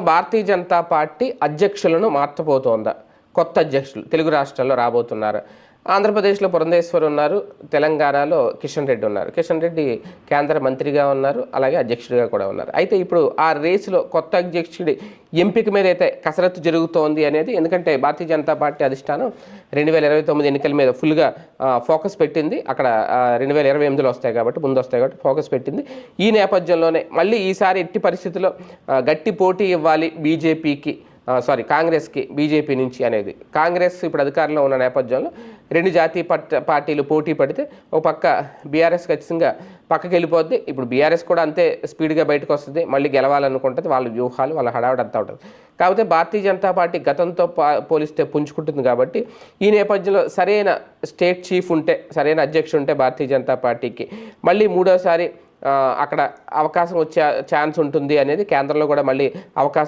Bharatiya Janata party అధ్యక్షులను మార్చబోతోందా. కొత్త అధ్యక్షులు తెలుగు రాష్ట్రాల్లో రాబోతున్నారు. ఆంధ్రప్రదేశ్లో పురంధేశ్వర్ ఉన్నారు తెలంగాణలో కిషన్ రెడ్డి ఉన్నారు. కిషన్ రెడ్డి కేంద్ర మంత్రిగా ఉన్నారు అలాగే అధ్యక్షుడిగా కూడా ఉన్నారు. అయితే ఇప్పుడు ఆ రేసులో కొత్త అధ్యక్షుడి ఎంపిక మీద అయితే కసరత్తు జరుగుతోంది అనేది ఎందుకంటే భారతీయ జనతా పార్టీ అధిష్టానం రెండు వేల ఇరవై తొమ్మిది ఎన్నికల మీద ఫుల్గా ఫోకస్ పెట్టింది. అక్కడ రెండు వేల ఇరవై ఎనిమిదిలో వస్తాయి కాబట్టి ముందు వస్తాయి కాబట్టి ఫోకస్ పెట్టింది. ఈ నేపథ్యంలోనే మళ్ళీ ఈసారి ఎట్టి పరిస్థితుల్లో గట్టి పోటీ ఇవ్వాలి బీజేపీకి. సారీ కాంగ్రెస్కి బీజేపీ నుంచి అనేది. కాంగ్రెస్ ఇప్పుడు అధికారంలో ఉన్న నేపథ్యంలో రెండు జాతీయ పార్టీలు పోటీ పడితే ఒక పక్క బీఆర్ఎస్ ఖచ్చితంగా పక్కకి వెళ్ళిపోద్ది. ఇప్పుడు బీఆర్ఎస్ కూడా అంతే స్పీడ్గా బయటకు వస్తుంది. మళ్ళీ గెలవాలనుకుంటుంది. వాళ్ళ వ్యూహాలు వాళ్ళ హడావుడు అంతా ఉంటుంది. కాకపోతే భారతీయ జనతా పార్టీ గతంతో పా- పోలిస్తే పుంజుకుంటుంది కాబట్టి ఈ నేపథ్యంలో సరైన స్టేట్ చీఫ్ ఉంటే సరైన అధ్యక్షుడు ఉంటే భారతీయ జనతా పార్టీకి మళ్ళీ మూడోసారి అక్కడ అవకాశం వచ్చే ఛాన్స్ ఉంటుంది అనేది కేంద్రంలో కూడా మళ్ళీ అవకాశం